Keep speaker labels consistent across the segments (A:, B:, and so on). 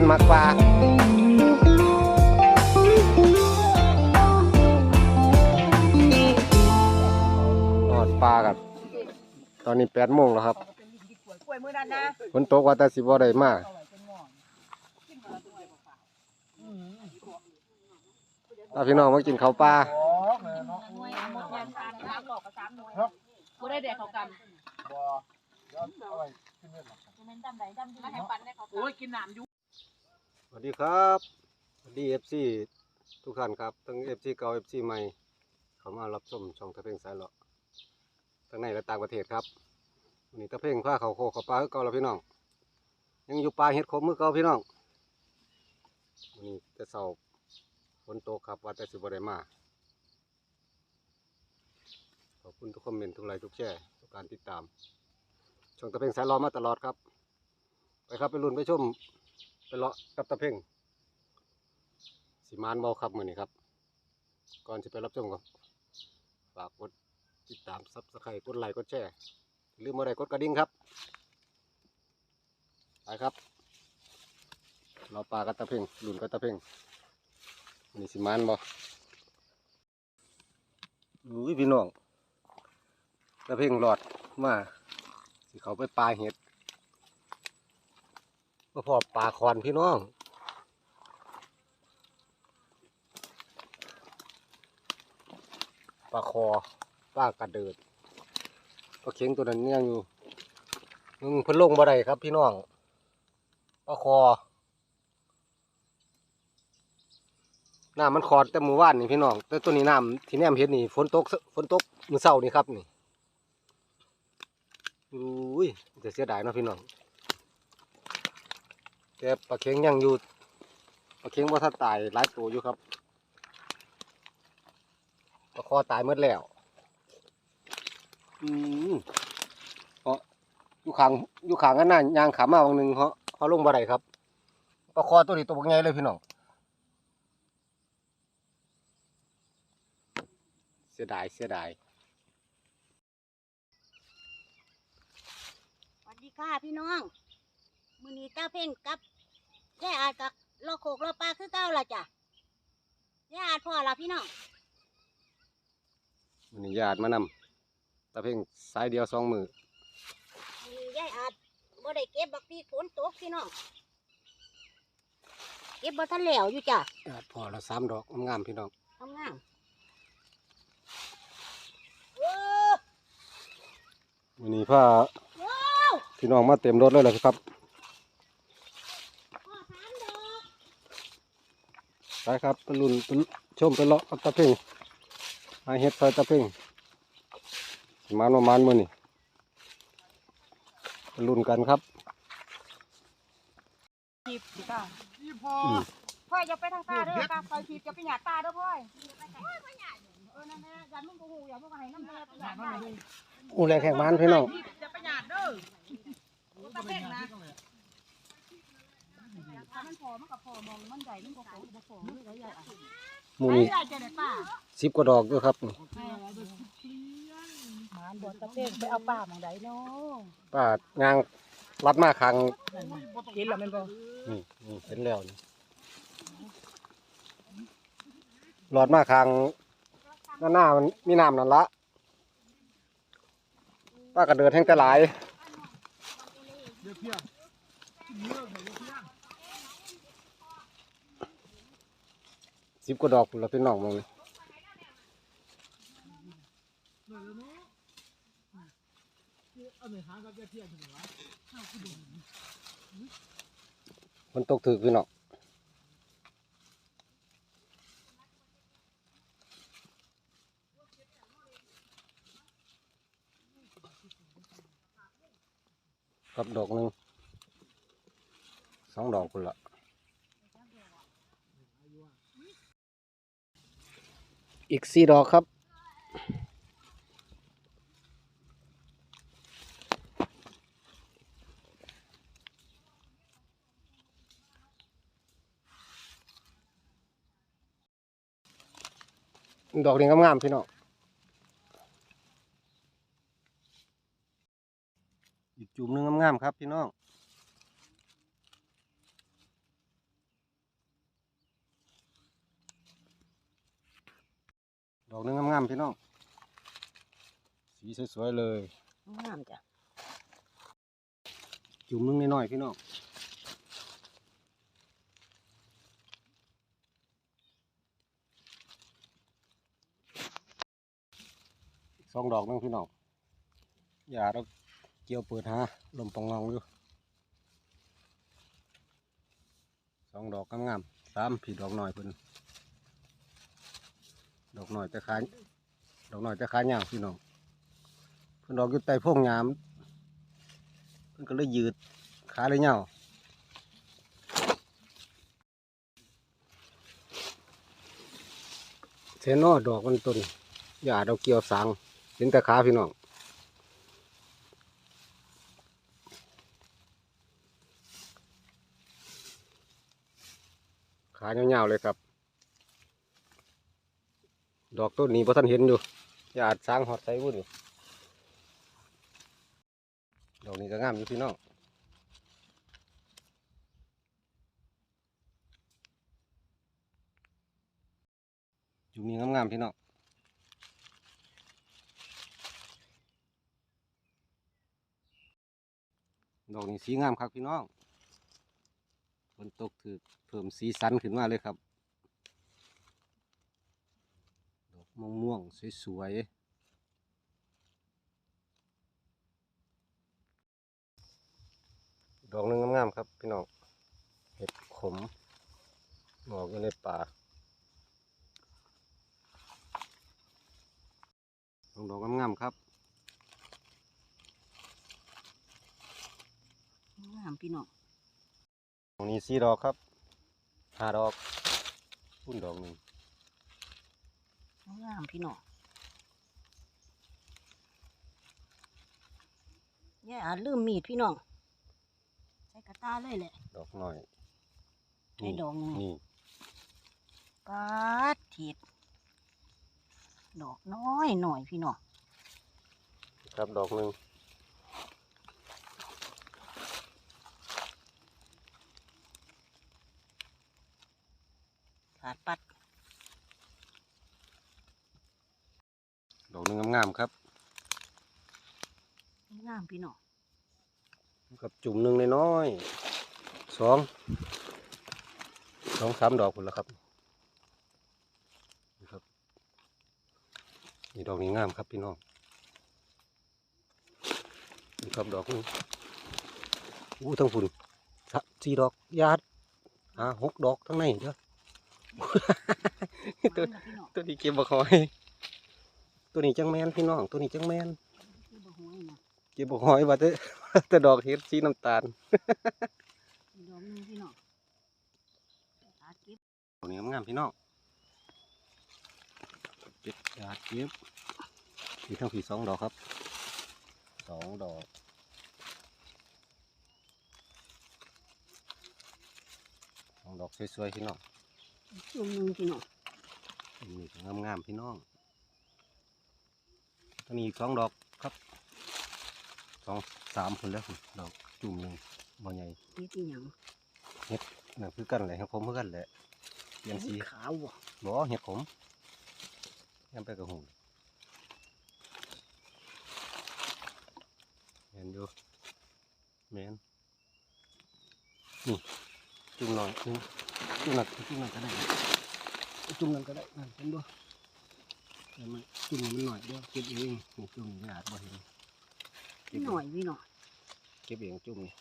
A: มักแต่มันมักปลาทอดปลากันตอนนี้แปดโมงแล้วครับ
B: กล้วยมือนั่นนะ
A: ฝนตกว่าแต่สิบ่ได้มาถ้าพี่น้องมากินข้าวปลา
B: หน่วยหมดยางทานสามดอกกับสามหน่วยบ่ได้แดกเขากำจะเป็นดำไหนดำดีให้ปันได้เขาโอ้ยกินน้ำอยู่
A: สวัสดีครับสวัสดีเอฟซีทุกท่านครับทั้งเอฟซีเก่าเอฟซีใหม่ เขามารับชมช่องตะเพ่งสายเลาะทั้งในและต่างประเทศครับวันนี้ตะเพ่งพาเขาโคเขาปลาคือเก่าแล้วพี่น้อง ยังอยู่ปลาเห็ดขมมือเก่าพี่น้องวันนี้จะเสาฝนตกครับว่าแต่สิบได้มาขอบคุณทุกคอมเมนต์ทุกไลค์ทุกแชร์ทุกการติดตามช่องตะเพ่งสายเลาะมาตลอดครับไปครับไปลุ้นไปชม ไปเลาะกับตะเพ่งสีมานเบาครับมือนี้ครับ ก่อนจะไปรับชมครับฝากกดติดตามซับสไครต์กดไลค์กดแชร์อย่าลืมอะไรกดกระดิ่งครับไปครับ เราปลากับตะเพ่งหลุนกับตะเพ่งนี่สีมานบ่อุ้ยพี่น้องตะเพ่งหลอดมาสิเขาไปปลาเห็ด ก็พอปลาคอนพี่น้องปลาคอปลากระเดิดปลาเข็งตัวนั้นยังอยู่มึงเพิ่นลงบ่ได้ครับพี่น้องปลาคอน้ำมันขอดแต่มือว่านนี่พี่น้อง แต่ตัวนี้น้ำที่แนมเห็ดนี่ฝนตกฝนตกมือเศร้านี่ครับนี่อุ้ยจะเสียดายเนาะพี่น้อง แต่ปลาเค็งยังอยู่ปลาเค็งว่าถ้าตายหลายตัวอยู่ครับปลาคอตายหมดแล้ว อืมเพราะอยู่ขางอยู่ขางกันน่ะยางขามาวังหนึ่งเพราะเขาลงบ่ได้ครับปลาคอตัวนี้ตัวเป็นไงเลยพี่น้องเสียดายเสียดาย
C: สวัสดีค่ะพี่น้องมือนี้ตาเพ่งกับ แย่อาจกับลอโคกลอปลาคือเก้าละจ้ะแย่อาจพ่อละพี่น้อง
A: มันนี้ญาติมานำตะเพ่งสายเดียวสองมือ
C: มือแย่อาจบ่ได้เก็บบักพีฝนตกพี่น้องเก็บบ่ทันแล้วอยู่จ้ะ
A: ญาติพอละสามดอกงามๆพี่น้อง
C: ทำงามโอ้
A: วันนี้พา
C: โอ้
A: พี่น้องมาเต็มรถเลยแหละครับ
C: พ่อสามดอก
A: ไป ครับไปลุ่นไปชมไปเลาะกับตะเพ่งหาเห็ดซอยตะเพ่งสิมานประมาณมื้อนี่ไปลุ่นกันครับ
B: จีบสิป้าพ่อยอย่าไปทางตาเด้อตาไฟจีบจะไปหยาดตาเด้อพ่อยเออนั่นแหละอย่ามึงกูหูอย่ามึงก็ให้น้ำเลือดหยาดมาเลย
A: อู้แรงแข่งมันพี่น้อง
B: อย่าไปหยาดเด้อตะเพ่งนะถ้า มันพอมันก็พอมองมันใหญ่มันก็ของบ่ของเลยใหญ่อะ
A: หมูนี่
B: ใหญ่จะได้ป้า
A: สิบกว่าดอกด้วยครับนี่
B: หมานบ่ตะเพ่งไปเอาป้าหมองใดเนาะ
A: ป้ายางรัดมาคาง
B: เห็นแล้วมันบ่
A: นี่นี่เห็นแล้วนี่หลอดมาคางหน้าหน้ามันมีน้ำนั่นละป้ากระเดิดแห้งแต่หลาย สิบกว่าดอกเราพี่น้องมองเลยมันตกถึกพี่น้องกับดอกหนึ่งสองดอกคนละ อีกสี่ดอกครับ ดอกนี้งงามๆพี่น้องอีกจุ่มนึงงามๆครับพี่น้อง อกหนึงงามๆพี่น้อง สีสวยๆเลย
C: งามจ้ะ
A: จุ่มหนึงน้อยๆพี่น้องอีกสองดอกหนึงพี่น้อง อย่าเราเกี่ยวเปิดหาลมปองงองอยู่สองดอกงามๆสามผีดอกหน่อยเพิ่น ดอกหน่อยจะขายดอกหน่อยจะขายยาวพี่น้องเพิ่นดอกอยู่ใต้พงยามเพิ่นก็เลยยืดขาเลยยาวเซนอดอกมันต้นอย่าเราเกี่ยวสังเห็นแต่ขาพี่น้องขายาวๆเลยครับ ดอกต้นนี้พอท่านเห็นอยู่อย่าอาจสร้างหอดใส่วุ้นดอกนี้ก็งามอยู่พี่น้องจุ่มนี้งามๆพี่น้องดอกนี้สีงามครับพี่น้องฝนตกถือเพิ่มสีสันขึ้นมาเลยครับ ดอก ม่วงม่วงๆสวยๆ ดอกหนึงงามๆครับพี่น้อง เห็ดขมหมอกอยู่ในป่าดอกดอกงามๆครับ
C: งามพี่น้อง
A: ตรงนี้สี่ดอกครับห้าดอกพุ่นดอกหนึ่ง
C: งามพี่น้องย่าอาจลืมมีดพี่น้องใส่กระตาเลยแหละ
A: ดอกหน่อย
C: ให้ดอกหนึง
A: นี่
C: ปาดถีดดอกน้อยหน่อยพี่น้อง
A: ครับดอกหนึ่ง
C: ขาดปัด
A: ดอกหนึ่งงามๆครับ
C: งามพี่น้อง
A: กับจุ่มหนึ่งน้อยๆสองสองสามดอกพุ่นละครับนี่ครับนี่ดอกนี้งามครับพี่น้องนี่ครับดอกหนึงอู้ทั้งฝุ่นสะสี่ดอกยาดอ่าหกดอกทั้งในเด้อตัว
C: งามพี่น้อง
A: ตัวนี้เก็บบ่คอย ตัวนี้จังแมนพี่น้อง ตัวนี้จังแมน
C: คือบ่หวยนะ
A: เก็บบ่คอยว่าแต่แต่ดอกเห็ดสีน้ำตาล
C: อีกดอกหนึงพี่น้องขาดเก็บ
A: ตัวนี้งามๆพี่น้องเจ็ดยาดเก็บมีทั้งผีสองดอกครับสองดอกสองดอกสวยๆพี่น้อง
C: จุ่มหนึงพี่น้อง
A: นี่ก็งามๆพี่น้อง ตัวนี้อีกสองดอกครับสองสามคนแล้วพุ่นดอกจุ่มหนึ่งบ่ใหญ่
C: นี่ที่หยัง
A: นั่นคือกันแหละครับผมคือกันแหละเปลี่ยนสี
C: ขาวบ่
A: บ่เห็ดผมยังไปกับหูเห็นอยู่แมนนี่จุ่มหน่อยนึงจุ่มหนักจุ่มหนักก็ได้นะจุ่มหนักก็ได้นั่นเห็นด้วย แต่มันจุ่มให้มันหน่อยเดียวเก็บเองนี่จุ่มนี่อาจบ่เห็นเก็บ
C: ห
A: เอ
C: น่อย
A: ง
C: พี่น้อง
A: เก็บเองจุ่มนี่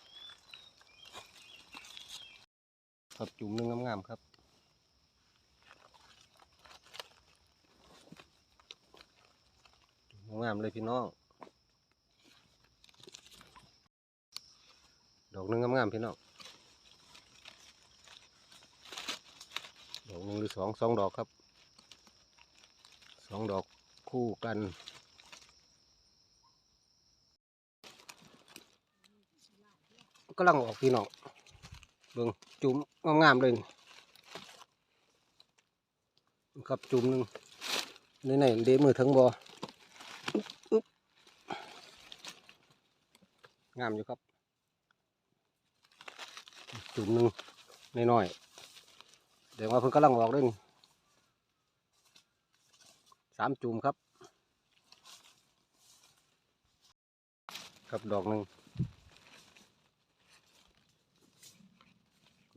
A: ครับจุ่มหนึงงามๆครับงามเลยพี่น้องดอกหนึงงามๆพี่น้องดอกหนึ่งหรือสองสองดอกครับ สองดอกคู่กันก็ลังออกพี่น้องเบิ่งจุ่มงามๆเลยครับจุ่มหนึ่งในไหนเดมือถึงบ่อึ๊บอึ๊บงามอยู่ครับ จุ่มหนึ่งน้อยๆเดี๋ยวว่าเพิ่งกำลังออกเลยนี่ สามจุ่มครับ ครับดอกหนึ่ง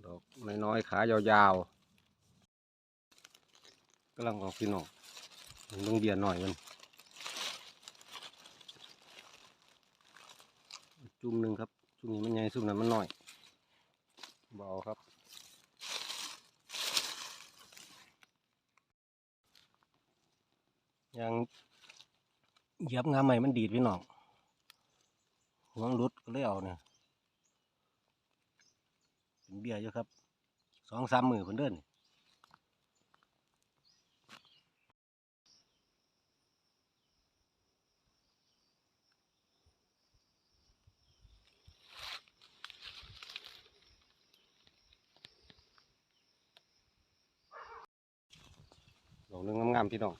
A: ดอกน้อยๆขายาวๆกำลังออกพี่น้องมันต้องเบียร์หน่อยมันจุ่มหนึ่งครับจุ่มนี้มันใหญ่จุ่มนั้นมันน้อยเบาครับ ยังเหยียบงาใหม่มันดีดพี่น้องห่วงรุดก็เลยเอาเนี่ยเป็นเบียร์อยู่ครับสองสามมือเพิ่นเดินนี่ดอกหนึงงามๆพี่น้อง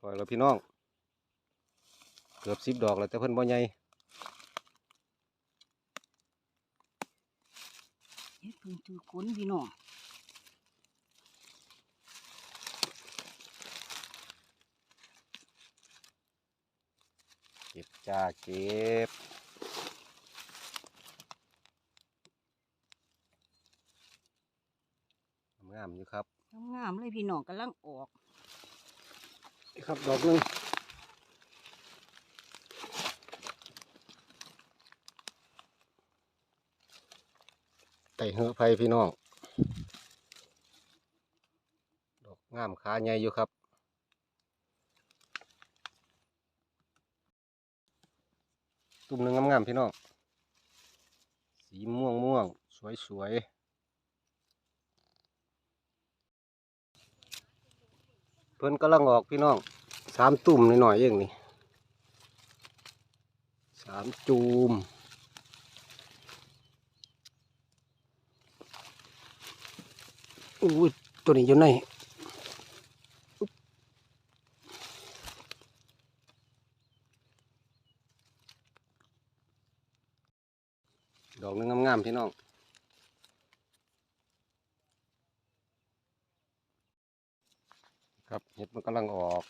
A: ปล่อยแล้ว พี่น้อง เกือบสิบดอกแล้วแต่เพิ่นบ่ใหญ่
B: เฮ็ดเพิ่งถือขนพี่น้อง
A: เก็บจ้าเก็บงามอยู่ครับ
B: งามๆเลยพี่น้องกำลังออก
A: นี่ ครับดอกหนึงไต่เหอะไฟพี่น้อง ดอกงามขาใหญ่อยู่ครับตุ่มหนึ่งงามๆพี่น้อง สีม่วงม่วงสวยสวยๆเพิ่นกำลังออกพี่น้องสามตุ่มหน่อยๆเองนี่สามจูมอุ้ตัวนี้อยู่ไหนดอกนึงงามๆพี่น้อง ครับเห็ด มันกำลังออก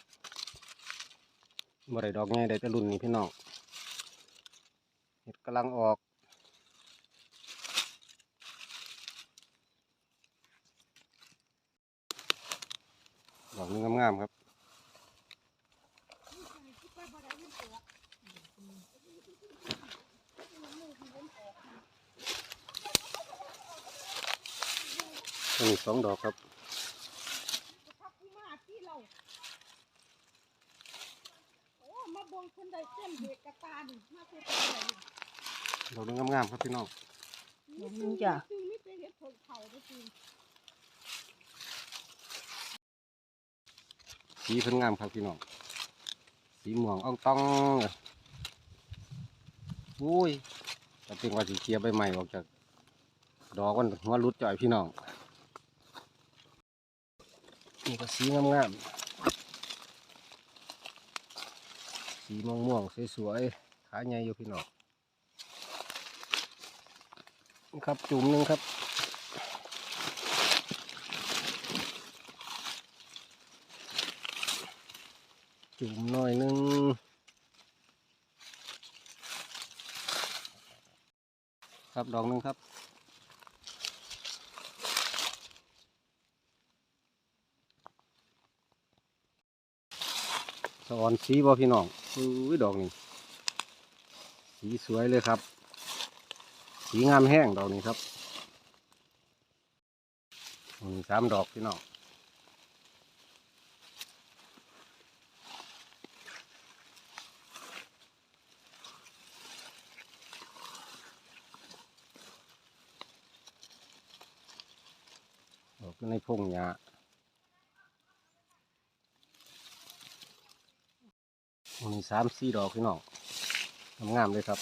A: เมื่อไรดอกใหญ่ได้แต่รุ่นนี้พี่น้องเห็ดกำลังออกดอกนี้งามๆครับอันนี้สองดอกครับ
B: พักมาที่เราโอ้ มาบงคนใดเส้นเด็กกระตานี่มาคือตัวไหน
A: ดอกนี้งามๆครับพี่น้อง
B: นี่จ้ะคือไม่ไปเห็ดผลเขาได้จริง
A: สีเพิ่นงามครับพี่น้อง สีม่วงอ่องต้องเลยอุ้ยแต่เป็นว่าสีเกียใบใหม่ออกจากดอกมันหัวรุดจ่อยพี่น้องนี่ก็สีงามๆ สีม่วงม่วงๆสวยๆขาใหญ่อยู่พี่น้องครับจุ่มหนึงครับจุ่มหน่อยหนึงครับดอกหนึงครับสออนสีบ่พี่น้อง อุ้ยดอกนี้สีสวยเลยครับ สีงามแห้งดอกนี้ครับสามดอกพี่น้องดอกในพงหญ้า มีสามสี่ดอกพี่น้องงามเลยครับ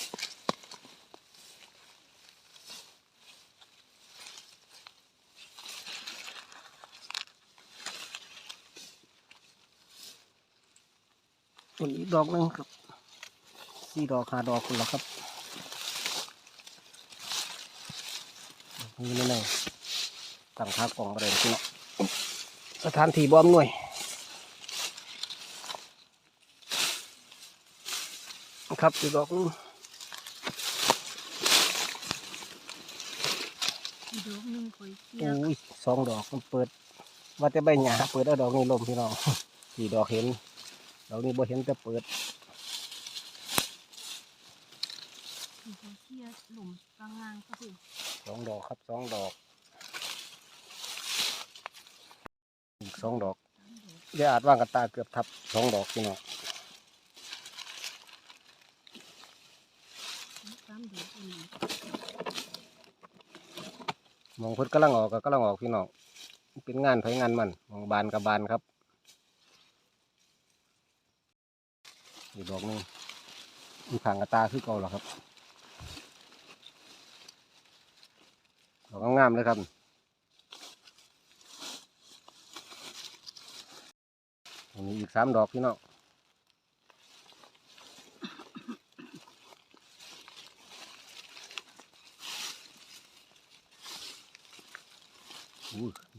A: อันนี้ดอกนึงครับสี่ดอกหาดอกคุณละครับนี่เลยต่างค่ากล่องอะไรพี่น้องสถานที่บอมหน่วย ครับอีกดอกหนึง
C: ดอกหนึงข่อยเกีย
A: โอ้ยสองดอกมันเปิด ว่าแต่ใบหญ้าเปิดเอาดอกนี้ลมพี่น้องสี่ดอกเห็นดอกนี้บ่เห็นแต่เปิด
C: ข่อยเกียหลุมกลางงางก็คือ
A: สองดอกครับสองดอกอีกสองดอกเดี๋ยวอาจว่างกับตาเกือบทับสองดอกพี่น้อง
C: สาม ดอกอันนี้
A: มองเพิ่นกำลังออกก็กำลังออกพี่น้องเป็นงานไผงานมันมองบานกับบานครับอีกดอกหนึงมีขางกับตาคือเก่าหรอครับดอกงามๆเลยครับอันนี้อีกสามดอกพี่น้อง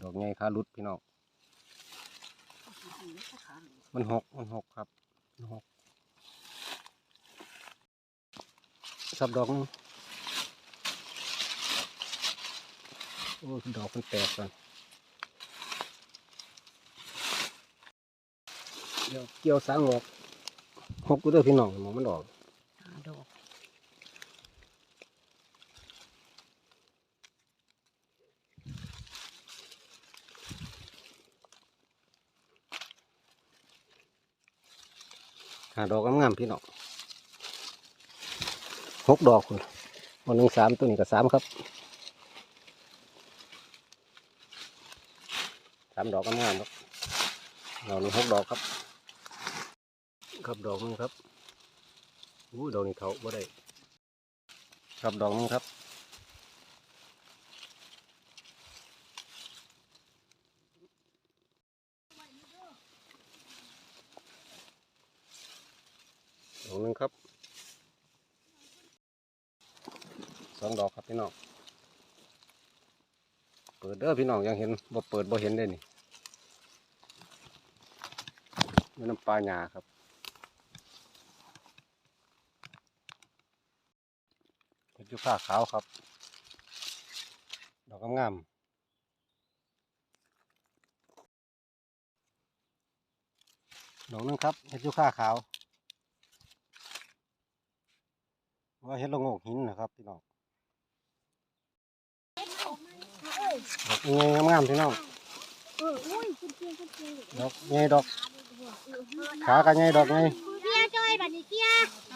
A: ดอกไงขาลุดพี่น้อง มันหกมันหกครับมันหกสับดอกโอ้ดอกมันแตกกันเดี๋ยวเกี่ยวสางออกหกกูเด้อพี่น้องมองมันดอก
C: ห้าดอก
A: หาดอกงามๆพี่น้องหกดอกคุณวันหนึ่งสามตัวนี้ก็สามครับสามดอกงามๆครับเราหนึ่งหกดอกครับ ครับดอกนึงครับอู้ดอกนี้เขาบ่ได้ครับดอกนึงครับดอกหนึงครับสองดอกครับพี่น้อง เด้อพี่น้องยังเห็นบ่เปิดบ่เห็นได้นี่มันน้ำปลาหยาครับเห็ดยูคาขาวครับ ดอกงามๆดอกนึงครับเห็ดยูคาขาวว่าเห็ดละงกหินนะครับพี่น้อง ดอกใหญ่งามๆพี่น้อง
C: เอออุ้ยคุณเกียคุณเกีย
A: ดอกใหญ่ดอก ขากันใหญ่ดอกใหญ่
C: เกียจ้อยบัดนี้เกีย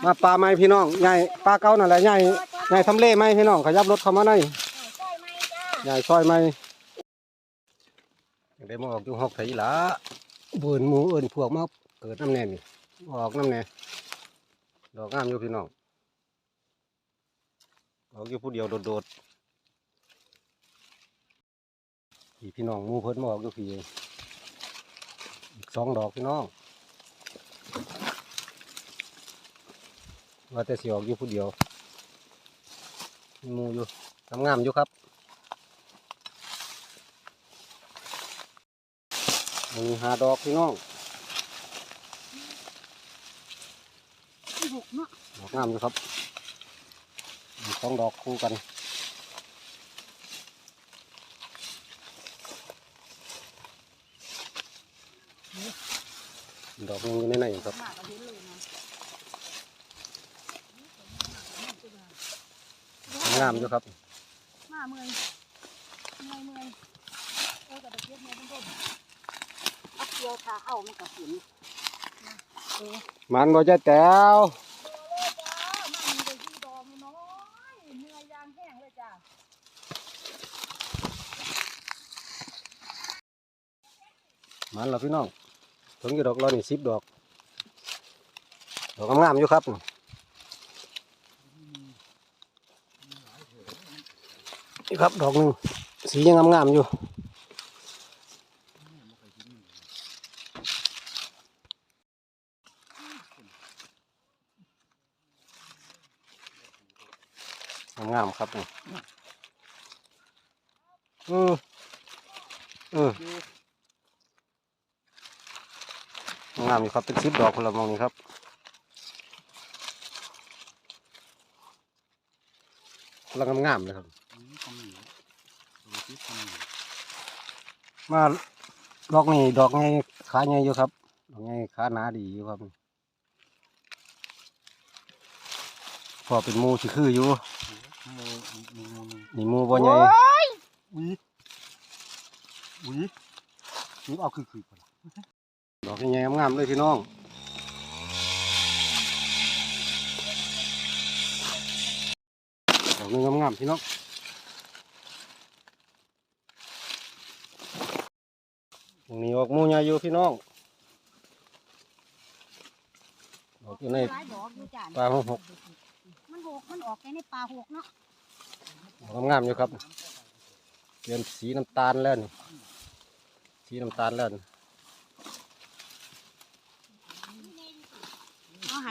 A: มาปลาไม้พี่น้องใหญ่ปลาเก่านั่นแหละใหญ่ใหญ่ทำเลไม้พี่น้องขยับรถเข้ามาใน
C: จ้อยไหมจ้า
A: ใหญ่ซอยไม้อยากได้มาออกอยู่หอกไถละเบิ่นหมูเอินพวกมาเกิดน้ำแน่นี่ออกน้ำแน่ดอกงามอยู่พี่น้องออกอยู่ผู้เดียวโดดๆ พี่พี่น้องหมูเพิ่นมาออกอยู่พี่อีกสองดอกพี่น้องว่าแต่สิออกอยู่ผู้เดียวมีหมูอยู่งามๆอยู่ครับมีหาดอกพี่น้อง
C: ที่หกเนาะ
A: ดอกงามอยู่ครับมีสองดอกคู่กัน ดอกหนึงอยู่ในในครับ
B: มากก็เห็นเลยนะ
A: งามอยู่ครับ
B: มาเมื่อยเมื่อยเมื่อยเออแต่ตะเกียบเมื่อยเป็นต้น
C: เอาเกียวขาเอามันก็หิน
A: มันบ่จะแต้ว
B: โอ้เลยจ้ามามีแต่ที่ดอกน้อยเมื่อยยางแห้งเลยจ้า
A: มันเหรอพี่น้อง ถึงอยู่ดอกเรานี่สิบดอก ดอกงามๆอยู่ครับนี่ครับดอกหนึ่งสียังงามๆอยู่งามครับนี่อืออือ งามอยู่ครับเป็นสิบดอกคนละมองนี้ครับกำลังงามๆเลยครับ มาดอกนี่ดอกไงขาไงอยู่ครับดอกไงขาหนาดีอยู่ครับพอเป็นหมูสิคืออยู่นี่หมูบ่ใหญ่
D: อุ้ยอุ้ยนี่เอาคือคือๆก่อน
A: ดอกใหญ่ๆงามๆเลยพี่น้องดอกนี้งามๆพี่น้องตรงนี้ออกหมูใหญ่อยู่พี่น้องดอกอยู่ใน
C: หลายดอกอยู่จ้ะ
A: ปลาหก
C: มันหกมันออกในป่าหกเนาะ
A: ดอกงามๆอยู่ครับเปลี่ยนสีน้ำตาลแล้วนี่สีน้ำตาลแล้วนี่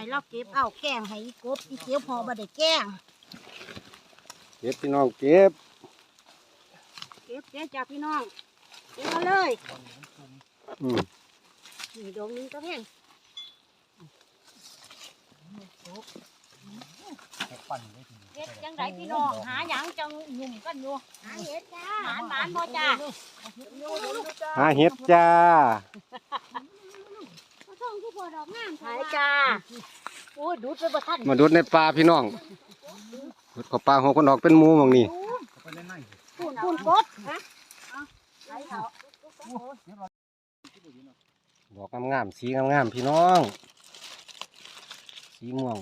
C: เอาให้เราเก็บเอาแกงให้อีกบอีเกียวพอบ่ได้แกง
A: เก็บพี่น้องเก็บ
C: เก็บเก็บจากพี่น้องเก็บมาเลย
A: อืม
C: นี่ดอกหนึงก็แพง
D: ปั่นได้ที
C: เฮ็ดจังไดพี่น้องหาหยังจังหนุ่มกันอยู่หาเฮ็ดจ้าหานหมานบ่จ้า
A: หาเห็ดจ้า
C: บ่ท่ องคือบ่ดอกงามหายจ้าโอ้ยดูดไปบ่ทัน
A: มาดูดในปลาพี่น้องดูดเขอปลาหัวคนออกเป็นหมูหมองนี่
D: ปูน
C: ปูนปูนกดฮะเอาไหลเขา
A: ดอกงามๆสีงามๆพี่น้อง สีม่วง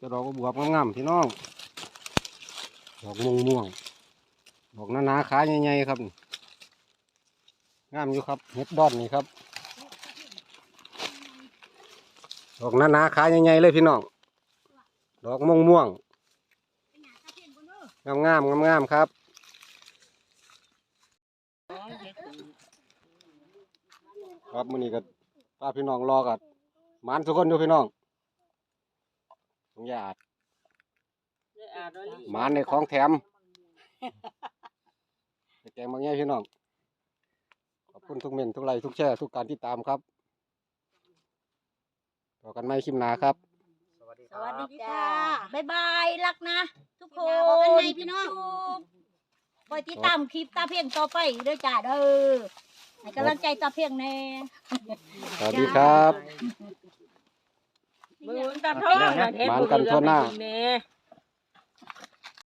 A: จะดอก็บวบงามๆพี่น้อง ดอกม่วงม่วงๆ ดอกหนาๆขาใหญ่ๆครับงามอยู่ครับเห็ดดอนนี่ครับดอกหนาๆขาใหญ่ๆเลยพี่น้องดอกม่วงม่วงงามงามงามงามๆครับครับมื้อนี้ก็ป้าพี่น้องรอกัดหมานทุกคนอยู่พี่น้องต้องอย่าดหมานในของแถม กงบางแง่พี่น้อง ขอบคุณทุกเมนทุกไลค์ทุกแชร์ทุกการติดตามครับต่อกันไม่คลิปหนาครับ
D: สวัสดี
C: สวัสดีจ้าบ๊ายบายรักนะ ทุกคน
B: บอกกันใหม่พี่น้อง
C: คอยติดตามคลิปตาเพียงต่อไปเด้อจ้าเด้อให้กำลังใจตาเพียงแน่
A: สวัสดีครับ
B: มือตาท้อง
A: หมานกันทั่วหน้า
B: แม่